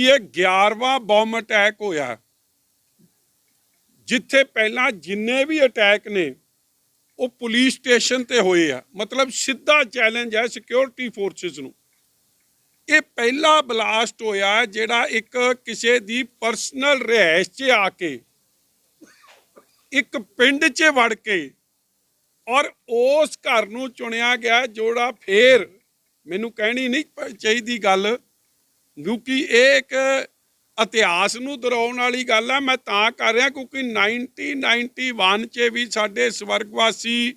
ਕਿ ਇਹ 11ਵਾਂ bomb attack ਹੋਇਆ? ਜਿੱਥੇ ਪਹਿਲਾਂ ਜਿੰਨੇ ਵੀ ਅਟੈਕ ਨੇ, ਉਹ ਪੁਲਿਸ ਸਟੇਸ਼ਨ ਤੇ ਹੋਏ ਆ। ਮਤਲਬ ਸਿੱਧਾ ਚੈਲੰਜ ਹੈ ਸਿਕਿਉਰਿਟੀ ਫੋਰਸਸ ਨੂੰ। ਇਹ ਪਹਿਲਾ ਬਲਾਸਟ ਹੋਇਆ ਜਿਹੜਾ ਇੱਕ ਕਿਸੇ ਦੀ ਪਰਸਨਲ ਰਿਹਾਇਸ਼ 'ਚ ਆ ਕੇ, ਇੱਕ ਪਿੰਡ 'ਚ ਵੜ ਕੇ ਔਰ ਉਸ ਘਰ ਨੂੰ ਚੁਣਿਆ ਗਿਆ ਜੋੜਾ ਫੇਰ। ਮੈਨੂੰ ਕਹਿਣੀ ਨਹੀਂ ਚਾਹੀਦੀ ਗੱਲ। ਕਿਉਂਕਿ ਇਹ ਇੱਕ ਇਤਿਹਾਸ ਨੂੰ ਦੁਹਰਾਉਣ ਵਾਲੀ ਗੱਲ ਹੈ ਮੈਂ ਤਾਂ ਕਰ ਰਿਹਾ ਕਿਉਂਕਿ 1991 ਚ ਵੀ ਸਾਡੇ ਸਵਰਗਵਾਸੀ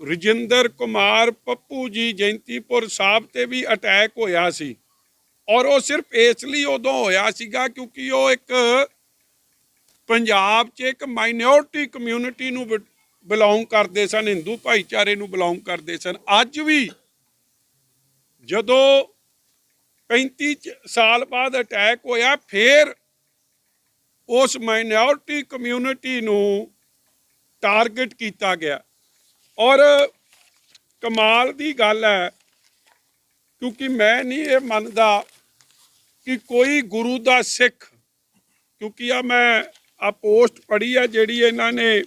ਰਜਿੰਦਰ ਕੁਮਾਰ ਪੱਪੂ ਜੀ ਜੈਂਤੀਪੁਰ ਸਾਹਿਬ ਤੇ ਵੀ ਅਟੈਕ ਹੋਇਆ ਸੀ। ਔਰ ਉਹ ਸਿਰਫ ਇਸ ਲਈ ਉਦੋਂ ਹੋਇਆ ਸੀਗਾ ਕਿਉਂਕਿ ਉਹ ਇੱਕ ਪੰਜਾਬ 'ਚ ਇੱਕ ਮਾਈਨੋਰਟੀ ਕਮਿਊਨਿਟੀ ਨੂੰ ਬਿਲੋਂਗ ਕਰਦੇ ਸਨ, ਹਿੰਦੂ ਭਾਈਚਾਰੇ ਨੂੰ ਬਿਲੋਂਗ ਕਰਦੇ ਸਨ। ਅੱਜ ਵੀ ਜਦੋਂ 35 ਚ- ਸਾਲ ਬਾਅਦ ਅਟੈਕ ਹੋਇਆ, ਫਿਰ ਉਸ ਮਾਈਨੋਰਟੀ ਕਮਿਊਨਿਟੀ ਨੂੰ ਟਾਰਗੇਟ ਕੀਤਾ ਗਿਆ। ਔਰ ਕਮਾਲ ਦੀ ਗੱਲ ਹੈ, ਕਿਉਂਕਿ ਮੈਂ ਨਹੀਂ ਇਹ ਮੰਨਦਾ ਕਿ ਕੋਈ ਗੁਰੂ ਦਾ ਸਿੱਖ, ਕਿਉਂਕਿ ਆ ਮੈਂ ਆ ਪੋਸਟ ਪੜ੍ਹੀ ਆ ਜਿਹੜੀ ਇਹਨਾਂ ਨੇ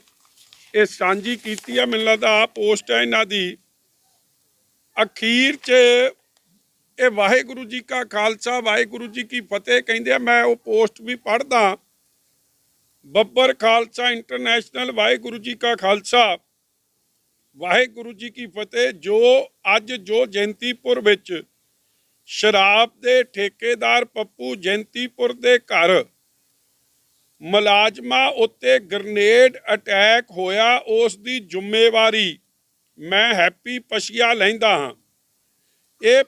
ਇਹ ਸਾਂਝੀ ਕੀਤੀ ਆ, ਮੈਨੂੰ ਲੱਗਦਾ ਆ ਪੋਸਟ ਹੈ ਇਹਨਾਂ ਦੀ। ਅਖੀਰ 'ਚ ਇਹ ਵਾਹਿਗੁਰੂ ਜੀ ਕਾ ਖਾਲਸਾ, ਵਾਹਿਗੁਰੂ ਜੀ ਕੀ ਫਤਿਹ ਕਹਿੰਦੇ ਆ, ਮੈਂ ਉਹ ਪੋਸਟ ਵੀ ਪੜ੍ਹਦਾ। ਬੱਬਰ ਖਾਲਸਾ ਇੰਟਰਨੈਸ਼ਨਲ, ਵਾਹਿਗੁਰੂ ਜੀ ਕਾ ਖਾਲਸਾ। ਵਾਹਿਗੁਰੂ ਜੀ ਕੀ ਫਤਿਹ, ਜੋ ਅੱਜ ਜੋ ਜੈਂਤੀਪੁਰ ਵਿੱਚ ਸ਼ਰਾਬ ਦੇ ਠੇਕੇਦਾਰ ਪੱਪੂ ਜੈਂਤੀਪੁਰ ਦੇ ਘਰ ਮੁਲਾਜ਼ਮਾਂ ਉੱਤੇ ਗ੍ਰਨੇਡ ਅਟੈਕ ਹੋਇਆ, ਉਸ ਦੀ ਜ਼ਿੰਮੇਵਾਰੀ ਮੈਂ ਹੈਪੀ ਪਸ਼ੀਆ ਲੈਂਦਾ ਹਾਂ। ਇਹ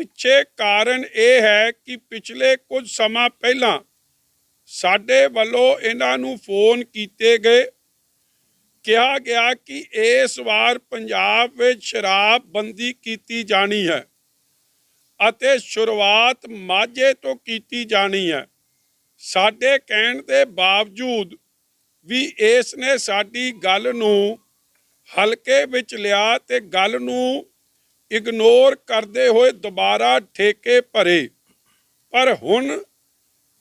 ਪਿੱਛੇ ਕਾਰਨ ਇਹ ਹੈ ਕਿ ਪਿਛਲੇ ਕੁਝ ਸਮਾਂ ਪਹਿਲਾਂ ਸਾਡੇ ਵੱਲੋਂ ਇਹਨਾਂ ਨੂੰ ਫੋਨ ਕੀਤੇ ਗਏ। ਕਿਹਾ ਗਿਆ ਕਿ ਇਸ ਵਾਰ ਪੰਜਾਬ ਵਿੱਚ ਸ਼ਰਾਬ ਬੰਦੀ ਕੀਤੀ ਜਾਣੀ ਹੈ ਅਤੇ ਸ਼ੁਰੂਆਤ ਮਾਝੇ ਤੋਂ ਕੀਤੀ ਜਾਣੀ ਹੈ। ਸਾਡੇ ਕਹਿਣ ਦੇ ਬਾਵਜੂਦ ਵੀ ਇਸ ਨੇ ਸਾਡੀ ਗੱਲ ਨੂੰ ਹਲਕੇ ਵਿੱਚ ਲਿਆ ਤੇ ਗੱਲ ਨੂੰ ਇਗਨੋਰ ਕਰਦੇ ਹੋਏ ਦੁਬਾਰਾ ਠੇਕੇ ਭਰੇ। ਪਰ ਹੁਣ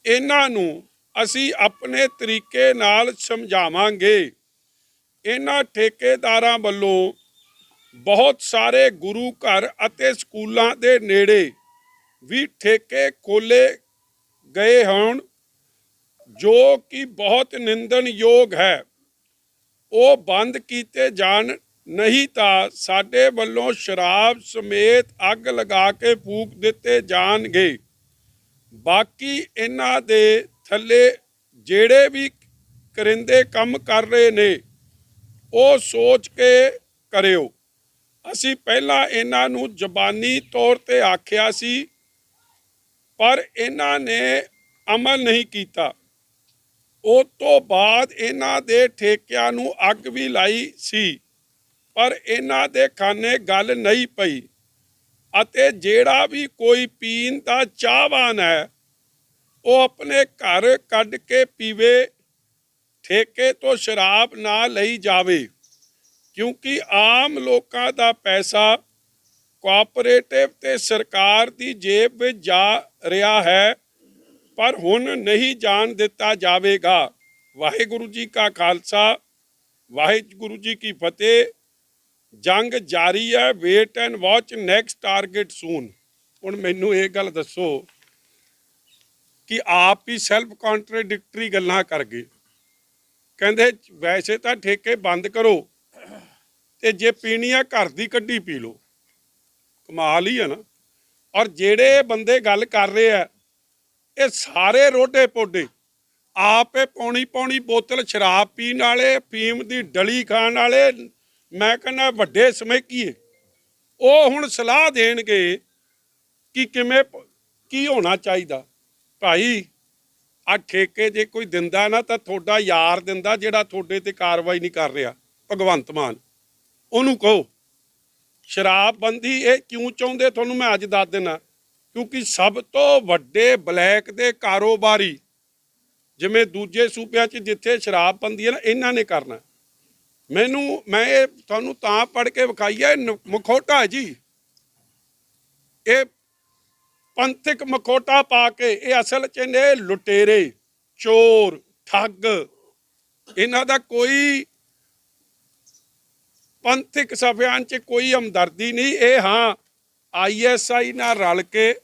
ਇਹਨਾਂ ਨੂੰ ਅਸੀਂ ਆਪਣੇ ਤਰੀਕੇ ਨਾਲ ਸਮਝਾਵਾਂਗੇ। ਇਹਨਾਂ ਠੇਕੇਦਾਰਾਂ ਵੱਲੋਂ ਬਹੁਤ ਸਾਰੇ ਗੁਰੂ ਘਰ ਅਤੇ ਸਕੂਲਾਂ ਦੇ ਨੇੜੇ ਵੀ ਠੇਕੇ ਖੋਲੇ ਗਏ ਹੋਣ, ਜੋ ਕਿ ਬਹੁਤ ਨਿੰਦਣਯੋਗ ਹੈ। ਉਹ ਬੰਦ ਕੀਤੇ ਜਾਣ ਨਹੀਂ ਤਾਂ ਸਾਡੇ ਵੱਲੋਂ ਸ਼ਰਾਬ ਸਮੇਤ ਅੱਗ ਲਗਾ ਕੇ ਫੂਕ ਦਿੱਤੇ ਜਾਣਗੇ। ਬਾਕੀ ਇਹਨਾਂ ਦੇ ਥੱਲੇ ਜਿਹੜੇ ਵੀ ਕਰਿੰਦੇ ਕੰਮ ਕਰ ਰਹੇ ਨੇ, ਉਹ ਸੋਚ ਕੇ ਕਰਿਓ। ਅਸੀਂ ਪਹਿਲਾਂ ਇਹਨਾਂ ਨੂੰ ਜ਼ਬਾਨੀ ਤੌਰ ਤੇ ਆਖਿਆ ਸੀ, ਪਰ ਇਹਨਾਂ ਨੇ ਅਮਲ ਨਹੀਂ ਕੀਤਾ। ਉਹ ਤੋਂ ਬਾਅਦ ਇਹਨਾਂ ਦੇ ਠੇਕਿਆਂ ਨੂੰ ਅੱਗ ਵੀ ਲਾਈ ਸੀ। ਪਰ ਇਹਨਾਂ ਦੇ ਖਾਨੇ ਗੱਲ ਨਹੀਂ ਪਈ। ਅਤੇ ਜਿਹੜਾ ਵੀ ਕੋਈ ਪੀਣ ਦਾ ਚਾਹਵਾਨ ਹੈ, ਉਹ ਆਪਣੇ ਘਰ ਕੱਢ ਕੇ ਪੀਵੇ, ਠੇਕੇ ਤੋਂ ਸ਼ਰਾਬ ਨਾ ਲਈ ਜਾਵੇ। ਕਿਉਂਕਿ ਆਮ ਲੋਕਾਂ ਦਾ ਪੈਸਾ ਕੋਆਪਰੇਟਿਵ ਤੇ ਸਰਕਾਰ ਦੀ ਜੇਬ ਵਿੱਚ ਜਾ ਰਿਹਾ ਹੈ, ਪਰ ਹੁਣ ਨਹੀਂ ਜਾਣ ਦਿੱਤਾ ਜਾਵੇਗਾ। ਵਾਹਿਗੁਰੂ ਜੀ ਕਾ ਖਾਲਸਾ, ਵਾਹਿਗੁਰੂ ਜੀ ਕੀ ਫਤਿਹ। ਜੰਗ ਜਾਰੀ ਹੈ wait and watch next target soon ਹੁਣ ਮੈਨੂੰ ਇਹ ਗੱਲ ਦੱਸੋ ਕਿ ਆਪ ਹੀ ਸੈਲਫ ਕੰਟਰਡਿਕਟਰੀ ਗੱਲਾਂ ਕਰ ਗਏ। ਕਹਿੰਦੇ, ਵੈਸੇ ਤਾਂ ਠੇਕੇ ਬੰਦ ਕਰੋ ਤੇ ਜੇ ਪੀਣੀ ਆ ਘਰ ਦੀ ਕੱਢੀ ਪੀ ਲਓ। ਕਮਾਲ ਹੀ ਹੈ ਨਾ। ਔਰ ਜਿਹੜੇ ਬੰਦੇ ਗੱਲ ਕਰ ਰਹੇ ਆ, ਇਹ ਸਾਰੇ ਰੋਡੇ ਪੋਡੇ। ਆਪੇ ਪੌਣੀ ਪੌਣੀ ਬੋਤਲ ਸ਼ਰਾਬ ਪੀਣ ਵਾਲੇ, ਫੀਮ ਦੀ ਡਲੀ ਖਾਣ ਵਾਲੇ ਮੈਂ ਕਹਿੰਦਾ ਵੱਡੇ ਸਮੈਕੀਏ। ਉਹ ਹੁਣ ਸਲਾਹ ਦੇਣਗੇ ਕਿ ਕਿਵੇਂ ਕੀ ਹੋਣਾ ਚਾਹੀਦਾ। ਭਾਈ ਆ ਠੇਕੇ ਜੇ ਕੋਈ ਦਿੰਦਾ ਨਾ ਤਾਂ ਤੁਹਾਡਾ ਯਾਰ ਦਿੰਦਾ ਜਿਹੜਾ ਤੁਹਾਡੇ ਤੇ ਕਾਰਵਾਈ ਨਹੀਂ ਕਰ ਰਿਹਾ, ਭਗਵੰਤ ਮਾਨ। ਉਹਨੂੰ ਕਹੋ ਸ਼ਰਾਬਬੰਦੀ ਇਹ ਕਿਉਂ ਚਾਹੁੰਦੇ? ਤੁਹਾਨੂੰ ਮੈਂ ਅੱਜ ਦੱਸ ਦਿੰਦਾ ਕਿਉਂਕਿ ਸਭ ਤੋਂ ਵੱਡੇ ਬਲੈਕ ਦੇ ਕਾਰੋਬਾਰੀ, ਜਿਵੇਂ ਦੂਜੇ ਸੂਬਿਆਂ 'ਚ ਜਿੱਥੇ ਸ਼ਰਾਬਬੰਦੀ ਹੈ ਨਾ, ਇਹਨਾਂ ਨੇ ਕਰਨਾ। ਮੈਨੂੰ, ਮੈਂ ਇਹ ਤੁਹਾਨੂੰ ਤਾਂ ਪੜ੍ਹ ਕੇ ਵਿਖਾਈ ਹੈ ਇਹ ਨ- ਜੀ। ਇਹ ਪੰਥਕ ਮਖੋਟਾ ਪਾ ਕੇ, ਇਹ ਅਸਲ 'ਚ ਨੇ ਲੁਟੇਰੇ, ਚੋਰ, ਠੱਗ। ਇਹਨਾਂ ਦਾ ਕੋਈ ਪੰਥਕ ਸਫਿਆਂ 'ਚ ਕੋਈ ਹਮਦਰਦੀ ਨਹੀਂ। ਇਹ ਹਾਂ ਆਈਐਸਆਈ ਨਾਲ ਰਲ ਕੇ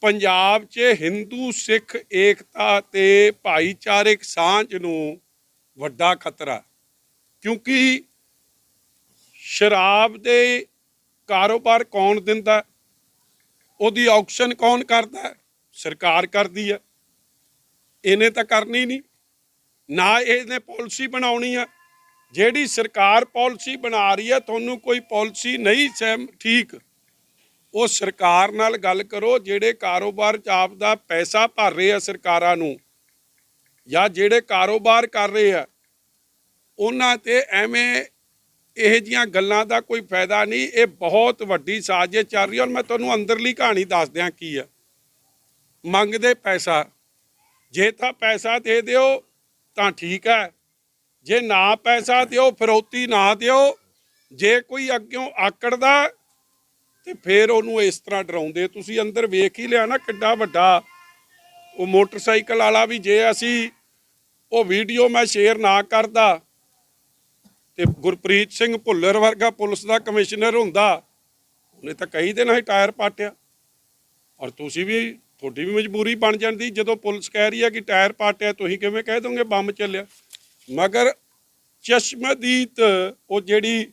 ਪੰਜਾਬ 'ਚ ਹਿੰਦੂ ਸਿੱਖ ਏਕਤਾ ਤੇ ਭਾਈਚਾਰਕ ਸਾਂਝ ਨੂੰ ਵੱਡਾ ਖਤਰਾ। ਕਿਉਂਕਿ ਸ਼ਰਾਬ ਦੇ ਕਾਰੋਬਾਰ ਕੌਣ ਦਿੰਦਾ? ਉਹਦੀ ਆਕਸ਼ਨ ਕੌਣ ਕਰਦਾ? ਸਰਕਾਰ ਕਰਦੀ ਹੈ ਇਹਨੇ ਤਾਂ ਕਰਨੀ ਨਹੀਂ। ਨਾ ਇਹਨੇ ਪਾਲਿਸੀ ਬਣਾਉਣੀ ਹੈ ਜਿਹੜੀ ਸਰਕਾਰ ਪਾਲਿਸੀ ਬਣਾ ਰਹੀ ਹੈ ਤੁਹਾਨੂੰ ਕੋਈ ਪਾਲਿਸੀ ਨਹੀਂ ਸਹਿਮ, ਠੀਕ। ਉਹ ਸਰਕਾਰ ਨਾਲ ਗੱਲ ਕਰੋ, ਜਿਹੜੇ ਕਾਰੋਬਾਰ ਚ ਆਪ ਦਾ ਪੈਸਾ ਭਰ ਰਹੇ ਆ ਸਰਕਾਰਾਂ ਨੂੰ, ਜਾਂ ਜਿਹੜੇ ਕਾਰੋਬਾਰ ਕਰ ਰਹੇ ਆ ਉਹਨਾਂ ਤੇ ਐਵੇਂ ਇਹ ਜੀਆਂ ਗੱਲਾਂ ਦਾ ਕੋਈ ਫਾਇਦਾ ਨਹੀਂ, ਇਹ ਬਹੁਤ ਵੱਡੀ ਸਾਜ਼ਿਸ਼ ਚੱਲ ਰਹੀ ਔਰ ਮੈਂ ਤੁਹਾਨੂੰ ਅੰਦਰਲੀ ਕਹਾਣੀ ਦੱਸ ਦਿਆਂ ਕੀ ਆ। ਮੰਗਦੇ ਪੈਸਾ, ਜੇ ਤਾਂ ਪੈਸਾ ਦੇ ਦਿਓ ਤਾਂ ਠੀਕ ਹੈ, ਜੇ ਨਾ ਪੈਸਾ ਦਿਓ, ਫਿਰੌਤੀ ਨਾ ਦਿਓ, ਜੇ ਕੋਈ ਅੱਗਿਓਂ ਆਕੜਦਾ ਤੇ ਫਿਰ ਉਹਨੂੰ ਇਸ ਤਰ੍ਹਾਂ ਡਰਾਉਂਦੇ। ਤੁਸੀਂ ਅੰਦਰ ਵੇਖ ਹੀ ਲਿਆ ਨਾ ਕਿੱਡਾ ਵੱਡਾ, ਉਹ ਮੋਟਰਸਾਈਕਲ ਵਾਲਾ ਵੀ ਜੇ ਅਸੀਂ ਉਹ ਵੀਡੀਓ ਮੈਂ ਸ਼ੇਅਰ ਨਾ ਕਰਦਾ ਤੇ ਗੁਰਪ੍ਰੀਤ ਸਿੰਘ ਭੁੱਲਰ ਵਰਗਾ ਪੁਲਿਸ ਦਾ ਕਮਿਸ਼ਨਰ ਹੁੰਦਾ, ਉਹਨੇ ਤਾਂ ਕਈ ਦਿਨ ਹੀ ਟਾਇਰ ਪਾਟਿਆ। ਔਰ ਤੁਸੀਂ ਵੀ, ਤੁਹਾਡੀ ਵੀ ਮਜਬੂਰੀ ਬਣ ਜਾਂਦੀ, ਜਦੋਂ ਪੁਲਿਸ ਕਹਿ ਰਹੀ ਹੈ ਕਿ ਟਾਇਰ ਪਾਟਿਆ, ਤੁਸੀਂ ਕਿਵੇਂ ਕਹਿ ਦੋਗੇ ਬੰਬ ਚੱਲਿਆ? ਮਗਰ ਚਸ਼ਮਦੀਤ ਉਹ ਜਿਹੜੀ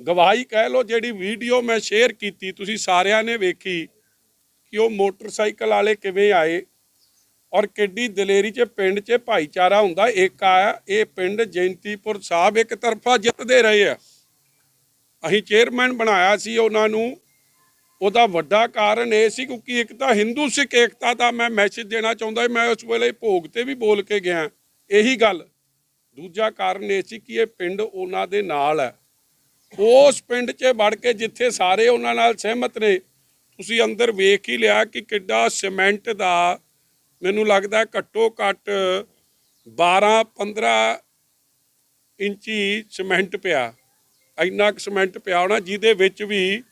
ਗਵਾਹੀ ਕਹਿ ਲੋ ਜਿਹੜੀ ਵੀਡੀਓ ਮੈਂ ਸ਼ੇਅਰ ਕੀਤੀ, ਤੁਸੀਂ ਸਾਰਿਆਂ ਨੇ ਵੇਖੀ ਕਿ ਉਹ ਮੋਟਰਸਾਈਕਲ ਵਾਲੇ ਕਿਵੇਂ ਆਏ? ਔਰ ਕਿੱਡੀ ਦਲੇਰੀ 'ਚ ਪਿੰਡ 'ਚ ਭਾਈਚਾਰਾ ਹੁੰਦਾ, ਇੱਕ ਆ, ਇਹ ਪਿੰਡ ਜੈਂਤੀਪੁਰ ਸਾਹਿਬ ਇੱਕ ਤਰਫਾ ਜਿੱਤਦੇ ਰਹੇ ਆ। ਅਸੀਂ ਚੇਅਰਮੈਨ ਬਣਾਇਆ ਸੀ ਉਹਨਾਂ ਨੂੰ। ਉਹਦਾ ਵੱਡਾ ਕਾਰਨ ਇਹ ਸੀ ਕਿਉਂਕਿ ਇੱਕ ਤਾਂ ਹਿੰਦੂ ਸਿੱਖ ਏਕਤਾ ਦਾ ਮੈਂ ਮੈਸੇਜ ਦੇਣਾ ਚਾਹੁੰਦਾ ਮੈਂ ਉਸ ਵੇਲੇ ਭੋਗ ਤੇ ਵੀ ਬੋਲ ਕੇ ਗਿਆ। ਇਹੀ ਗੱਲ। ਦੂਜਾ ਕਾਰਨ ਇਹ ਸੀ ਕਿ ਇਹ ਪਿੰਡ ਉਹਨਾਂ ਦੇ ਨਾਲ ਹੈ। ਉਸ ਪਿੰਡ 'ਚ ਵੜ ਕੇ ਜਿੱਥੇ ਸਾਰੇ ਉਹਨਾਂ ਨਾਲ ਸਹਿਮਤ ਨੇ, ਤੁਸੀਂ ਅੰਦਰ ਵੇਖ ਹੀ ਲਿਆ ਕਿ ਕਿੱਡਾ ਸੀਮੈਂਟ ਦਾ ਮੈਨੂੰ ਲੱਗਦਾ ਘੱਟੋ ਘੱਟ 12 15 ਇੰਚੀ ਸੀਮੈਂਟ ਪਿਆ। ਇੰਨਾ ਕੁ ਸੀਮੈਂਟ ਪਿਆ ਹੋਣਾ, ਜਿਹਦੇ ਵਿੱਚ ਵੀ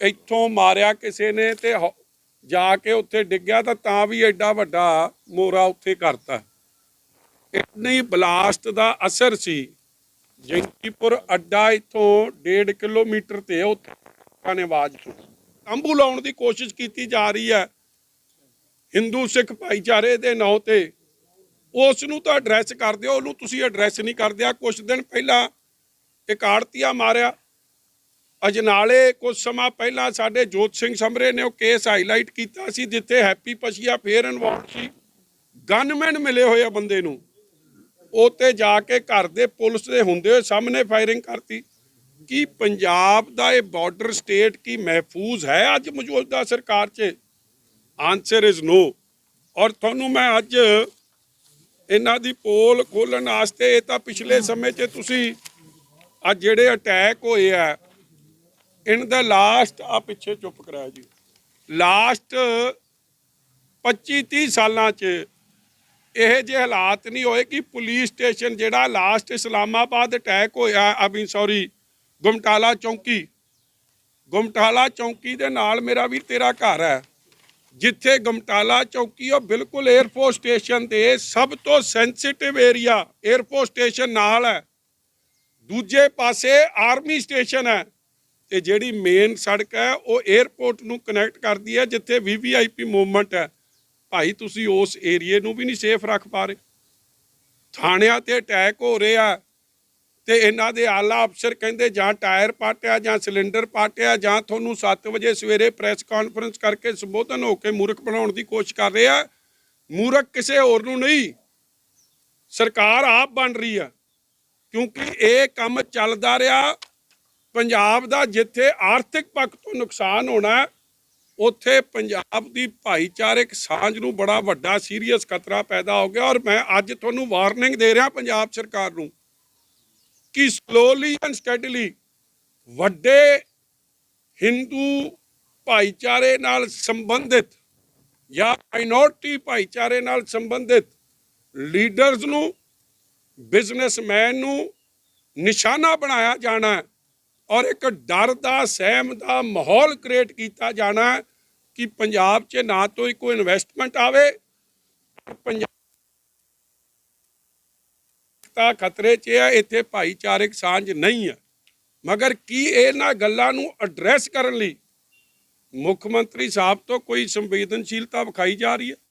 ਇੱਥੋਂ ਮਾਰਿਆ ਕਿਸੇ ਨੇ ਤੇ ਹੋ- ਜਾ ਕੇ ਉੱਥੇ ਡਿੱਗਿਆ ਤਾਂ ਤਾਂ ਵੀ ਐਡਾ ਵੱਡਾ ਮੋਰਾ ਉੱਥੇ ਕਰਤਾ। ਇੰਨੀ ਬਲਾਸਟ ਦਾ ਅਸਰ ਸੀ। ਜੰਗੀਪੁਰ ਅੱਡਾ ਇੱਥੋਂ 1.5 ਕਿਲੋਮੀਟਰ ਤੇ ਉੱਥੇ ਲੋਕਾਂ ਨੇ ਆਵਾਜ਼ ਚੁੱਕੀ ਤੰਬੂ ਲਾਉਣ ਦੀ ਕੋਸ਼ਿਸ਼ ਕੀਤੀ ਜਾ ਰਹੀ ਹੈ। ਹਿੰਦੂ ਸਿੱਖ ਭਾਈਚਾਰੇ ਦੇ ਨਾਂ ਤੇ ਉਸ ਨੂੰ ਤਾਂ ਐਡਰੈਸ ਕਰਦੇ ਹੋ ਉਹਨੂੰ ਤੁਸੀਂ ਐਡਰੈਸ ਨਹੀਂ ਕਰਦੇ ਆ ਕੁਝ ਦਿਨ ਪਹਿਲਾਂ ਇੱਕ ਆੜਤੀਆ ਮਾਰਿਆ। ਅਜਨਾਲੇ ਕੁਝ ਸਮਾਂ ਪਹਿਲਾਂ ਸਾਡੇ ਜੋਤ ਸਿੰਘ ਸਮਰੇ ਨੇ ਉਹ ਕੇਸ ਹਾਈਲਾਈਟ ਕੀਤਾ ਸੀ, ਜਿੱਥੇ ਹੈਪੀ ਪਸ਼ੀਆ ਫੇਰ ਇਨਵੋਲਡ ਸੀ। ਗਨਮੈਨ ਮਿਲੇ ਹੋਏ ਆ ਬੰਦੇ ਨੂੰ। ਉਹ 'ਤੇ ਜਾ ਕੇ ਘਰ ਦੇ ਪੁਲਿਸ ਦੇ ਹੁੰਦੇ ਹੋਏ ਸਾਹਮਣੇ ਫਾਇਰਿੰਗ ਕਰਤੀ। ਕੀ ਪੰਜਾਬ ਦਾ ਇਹ ਬਾਰਡਰ ਸਟੇਟ ਕੀ ਮਹਿਫੂਜ਼ ਹੈ ਅੱਜ ਮੌਜੂਦਾ ਸਰਕਾਰ 'ਚ? ਆਨਸਰ ਇਜ਼ ਨੋ ਔਰ ਤੁਹਾਨੂੰ ਮੈਂ ਅੱਜ ਇਹਨਾਂ ਦੀ ਪੋਲ ਖੋਲਣ ਵਾਸਤੇ ਇਹ ਤਾਂ ਪਿਛਲੇ ਸਮੇਂ 'ਚ ਤੁਸੀਂ ਅੱਜ ਜਿਹੜੇ ਅਟੈਕ ਹੋਏ ਆ ਇਨ ਦਾ ਲਾਸਟ ਆ ਪਿੱਛੇ ਚੁੱਪ ਕਰਾਇਆ ਜੀ। ਲਾਸਟ 25 30 ਸਾਲਾਂ 'ਚ ਇਹ ਜੇ ਹਾਲਾਤ ਨਹੀਂ ਹੋਏ ਕਿ ਪੁਲਿਸ ਸਟੇਸ਼ਨ ਜਿਹੜਾ ਲਾਸਟ ਇਸਲਾਮਾਬਾਦ ਅਟੈਕ ਹੋਇਆ ਆ ਵੀ ਸੌਰੀ ਗੁਮਟਾਲਾ ਚੌਂਕੀ। ਗੁਮਟਾਲਾ ਚੌਂਕੀ ਦੇ ਨਾਲ ਮੇਰਾ ਵੀ ਤੇਰਾ ਘਰ ਹੈ। ਜਿੱਥੇ ਗਮਟਾਲਾ ਚੌਕੀ ਉਹ ਬਿਲਕੁਲ 에ਅਰਪੋਰਟ ਸਟੇਸ਼ਨ ਤੇ ਸਭ ਤੋਂ ਸੈਂਸਿਟਿਵ ਏਰੀਆ 에ਅਰਪੋਰਟ ਸਟੇਸ਼ਨ ਨਾਲ ਹੈ। ਦੂਜੇ ਪਾਸੇ ਆਰਮੀ ਸਟੇਸ਼ਨ ਹੈ। ਤੇ ਜਿਹੜੀ ਮੇਨ ਸੜਕ ਹੈ, ਉਹ 에ਅਰਪੋਰਟ ਨੂੰ ਕਨੈਕਟ ਕਰਦੀ ਹੈ, ਜਿੱਥੇ ਵੀਵੀਆਈਪੀ ਮੂਵਮੈਂਟ ਹੈ। ਭਾਈ, ਤੁਸੀਂ ਉਸ ਏਰੀਏ ਨੂੰ ਵੀ ਨਹੀਂ ਸੇਫ ਰੱਖ ਪਾ ਰਹੇ। ਥਾਣਿਆਂ ਤੇ ਅਟੈਕ ਹੋ ਰਿਹਾ ਤੇ ਇਹਨਾਂ ਦੇ ਆਲਾ ਅਫਸਰ ਕਹਿੰਦੇ ਜਾਂ ਟਾਇਰ ਪਾਟਿਆ ਜਾਂ ਸਿਲੰਡਰ ਪਾਟਿਆ ਜਾਂ ਤੁਹਾਨੂੰ 7 ਵਜੇ ਸਵੇਰੇ ਪ੍ਰੈਸ ਕਾਨਫਰੰਸ ਕਰਕੇ ਸੰਬੋਧਨ ਹੋ ਕੇ ਮੂਰਖ ਬਣਾਉਣ ਦੀ ਕੋਸ਼ਿਸ਼ ਕਰ ਰਹੇ। ਆ ਮੂਰਖ ਕਿਸੇ ਹੋਰ ਨੂੰ ਨਹੀਂ, ਸਰਕਾਰ ਆਪ ਬਣ ਰਹੀ ਆ। ਕਿਉਂਕਿ ਇਹ ਕੰਮ ਚੱਲਦਾ ਰਿਹਾ। ਪੰਜਾਬ ਦਾ ਜਿੱਥੇ ਆਰਥਿਕ ਪੱਖ ਤੋਂ ਨੁਕਸਾਨ ਹੋਣਾ ਉੱਥੇ ਪੰਜਾਬ ਦੀ ਭਾਈਚਾਰਕ ਸਾਂਝ ਨੂੰ ਬੜਾ ਵੱਡਾ ਸੀਰੀਅਸ ਖਤਰਾ ਪੈਦਾ ਹੋ ਗਿਆ ਔਰ ਮੈਂ ਅੱਜ ਤੁਹਾਨੂੰ ਵਾਰਨਿੰਗ ਦੇ ਰਿਹਾ ਪੰਜਾਬ ਸਰਕਾਰ ਨੂੰ। ਕਿ ਸਲੋਲੀ ਐਂਡ ਸਟੈਡਲੀ ਵੱਡੇ ਹਿੰਦੂ ਭਾਈਚਾਰੇ ਨਾਲ ਸੰਬੰਧਿਤ ਜਾਂ ਮਾਈਨੋਰਟੀ ਭਾਈਚਾਰੇ ਨਾਲ ਸੰਬੰਧਿਤ ਲੀਡਰਸ ਨੂੰ ਬਿਜ਼ਨਸਮੈਨ ਨੂੰ ਨਿਸ਼ਾਨਾ ਬਣਾਇਆ ਜਾਣਾ ਔਰ ਇੱਕ ਡਰ ਦਾ, ਸਹਿਮ ਦਾ ਮਾਹੌਲ ਕ੍ਰੀਏਟ ਕੀਤਾ ਜਾਣਾ ਕਿ ਪੰਜਾਬ 'ਚ ਨਾ ਤੋਂ ਹੀ ਕੋਈ ਇਨਵੈਸਟਮੈਂਟ ਆਵੇ ਪੰਜਾਬ ਤਾਂ ਖਤਰੇ 'ਚ ਹੈ ਇੱਥੇ ਭਾਈਚਾਰਕ ਸਾਂਝ ਨਹੀਂ ਹੈ ਮਗਰ ਕੀ ਇਹਨਾਂ ਗੱਲਾਂ ਨੂੰ ਐਡਰੈਸ ਕਰਨ ਲਈ ਮੁੱਖ ਮੰਤਰੀ ਸਾਹਿਬ ਤੋਂ ਕੋਈ ਸੰਵੇਦਨਸ਼ੀਲਤਾ ਵਿਖਾਈ ਜਾ ਰਹੀ ਹੈ?